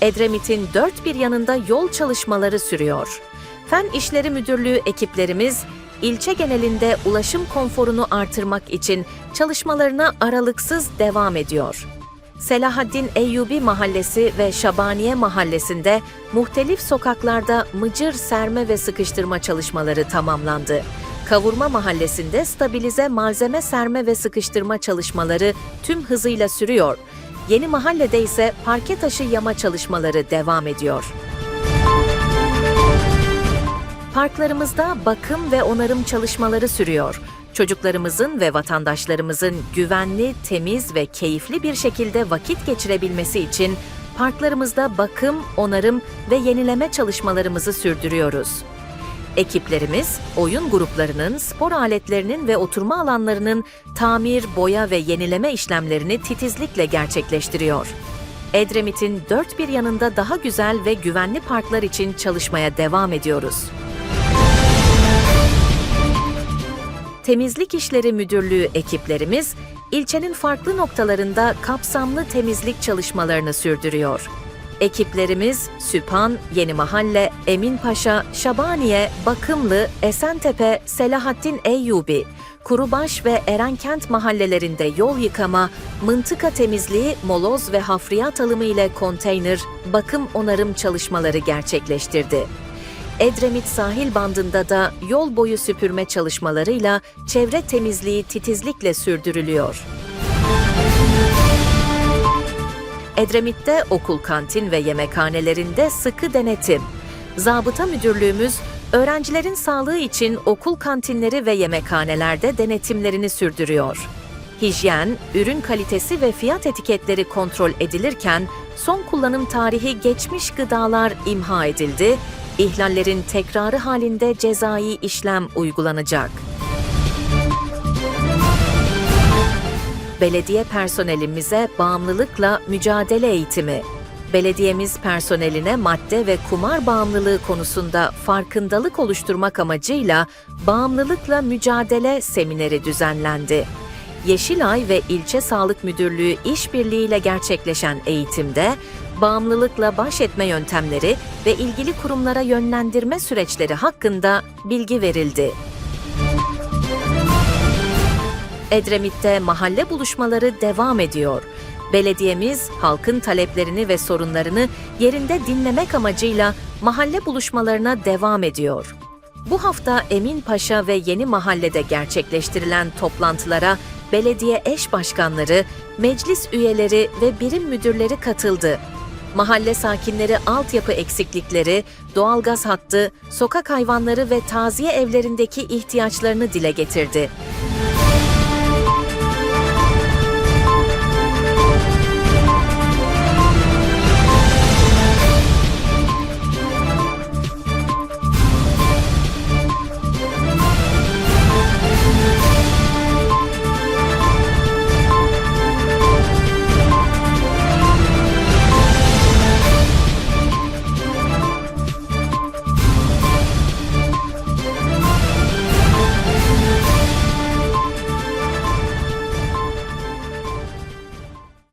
Edremit'in dört bir yanında yol çalışmaları sürüyor. Fen İşleri Müdürlüğü ekiplerimiz ilçe genelinde ulaşım konforunu artırmak için çalışmalarına aralıksız devam ediyor. Selahaddin Eyyubi Mahallesi ve Şabaniye Mahallesi'nde muhtelif sokaklarda mıcır serme ve sıkıştırma çalışmaları tamamlandı. Kavurma Mahallesi'nde stabilize malzeme serme ve sıkıştırma çalışmaları tüm hızıyla sürüyor. Yeni Mahalle'de ise parke taşı yama çalışmaları devam ediyor. Parklarımızda bakım ve onarım çalışmaları sürüyor. Çocuklarımızın ve vatandaşlarımızın güvenli, temiz ve keyifli bir şekilde vakit geçirebilmesi için parklarımızda bakım, onarım ve yenileme çalışmalarımızı sürdürüyoruz. Ekiplerimiz, oyun gruplarının, spor aletlerinin ve oturma alanlarının tamir, boya ve yenileme işlemlerini titizlikle gerçekleştiriyor. Edremit'in dört bir yanında daha güzel ve güvenli parklar için çalışmaya devam ediyoruz. Temizlik İşleri Müdürlüğü ekiplerimiz, ilçenin farklı noktalarında kapsamlı temizlik çalışmalarını sürdürüyor. Ekiplerimiz Süphan, Yeni Mahalle, Eminpaşa, Şabaniye, Bakımlı, Esentepe, Selahattin Eyyubi, Kurubaş ve Erenkent mahallelerinde yol yıkama, mıntıka temizliği, moloz ve hafriyat alımı ile konteyner, bakım onarım çalışmaları gerçekleştirdi. Edremit sahil bandında da yol boyu süpürme çalışmalarıyla çevre temizliği titizlikle sürdürülüyor. Edremit'te okul kantin ve yemekhanelerinde sıkı denetim. Zabıta Müdürlüğümüz öğrencilerin sağlığı için okul kantinleri ve yemekhanelerde denetimlerini sürdürüyor. Hijyen, ürün kalitesi ve fiyat etiketleri kontrol edilirken son kullanım tarihi geçmiş gıdalar imha edildi, ihlallerin tekrarı halinde cezai işlem uygulanacak. Belediye personelimize bağımlılıkla mücadele eğitimi. Belediyemiz personeline madde ve kumar bağımlılığı konusunda farkındalık oluşturmak amacıyla bağımlılıkla mücadele semineri düzenlendi. Yeşilay ve İlçe Sağlık Müdürlüğü işbirliğiyle gerçekleşen eğitimde bağımlılıkla baş etme yöntemleri ve ilgili kurumlara yönlendirme süreçleri hakkında bilgi verildi. Edremit'te mahalle buluşmaları devam ediyor. Belediyemiz halkın taleplerini ve sorunlarını yerinde dinlemek amacıyla mahalle buluşmalarına devam ediyor. Bu hafta Eminpaşa ve Yeni Mahalle'de gerçekleştirilen toplantılara belediye eş başkanları, meclis üyeleri ve birim müdürleri katıldı. Mahalle sakinleri altyapı eksiklikleri, doğalgaz hattı, sokak hayvanları ve taziye evlerindeki ihtiyaçlarını dile getirdi.